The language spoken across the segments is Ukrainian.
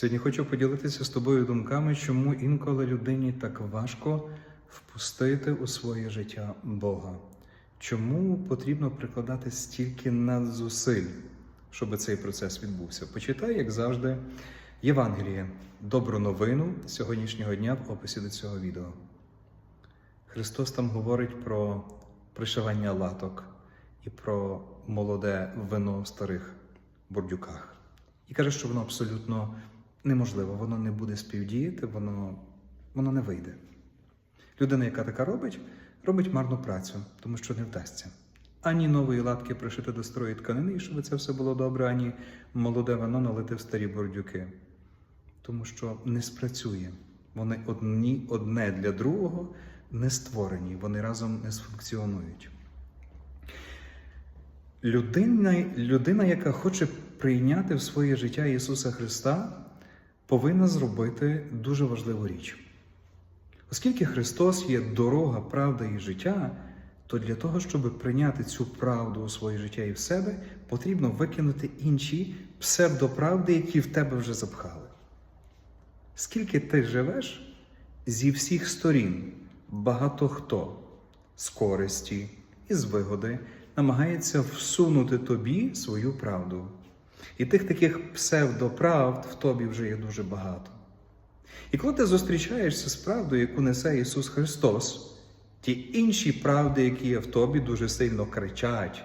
Сьогодні хочу поділитися з тобою думками, чому інколи людині так важко впустити у своє життя Бога. Чому потрібно прикладати стільки надзусиль, щоб цей процес відбувся? Почитай, як завжди, Євангеліє, добру новину сьогоднішнього дня в описі до цього відео. Христос там говорить про пришивання латок і про молоде вино в старих бордюках. І каже, що воно абсолютно неможливо, воно не буде співдіяти, воно, воно не вийде. Людина, яка така робить, робить марну працю, тому що не вдасться. Ані нової латки пришити до строї тканини, щоб це все було добре, ані молоде вино налити в старі бордюки. Тому що не спрацює. Вони одні, одне для другого не створені, вони разом не сфункціонують. Людина, людина, яка хоче прийняти в своє життя Ісуса Христа, повинна зробити дуже важливу річ. Оскільки Христос є дорога, правда і життя, то для того, щоб прийняти цю правду у своє життя і в себе, потрібно викинути інші псевдоправди, які в тебе вже запхали. Скільки ти живеш зі всіх сторін, багато хто з користі і з вигоди намагається всунути тобі свою правду. І тих таких псевдоправд в тобі вже є дуже багато. І коли ти зустрічаєшся з правдою, яку несе Ісус Христос, ті інші правди, які є в тобі, дуже сильно кричать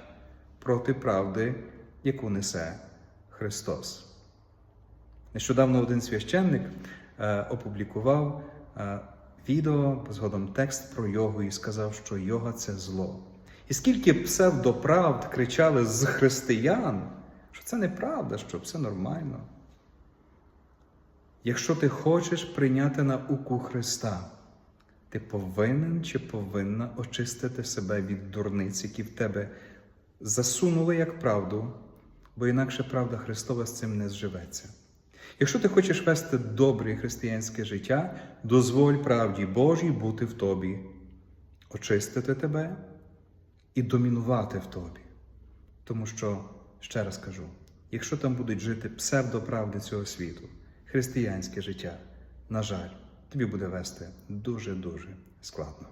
проти правди, яку несе Христос. Нещодавно один священник е, опублікував е, відео, згодом текст про йогу і сказав, що йога це зло. І скільки псевдоправд кричали з християн, що це неправда, що все нормально. Якщо ти хочеш прийняти науку Христа, ти повинен чи повинна очистити себе від дурниць, які в тебе засунули як правду, бо інакше правда Христова з цим не зживеться. Якщо ти хочеш вести добре християнське життя, дозволь правді Божій бути в тобі, очистити тебе і домінувати в тобі. Тому що, ще раз кажу, якщо там будуть жити псевдоправди цього світу, християнське життя, на жаль, тобі буде вести дуже-дуже складно.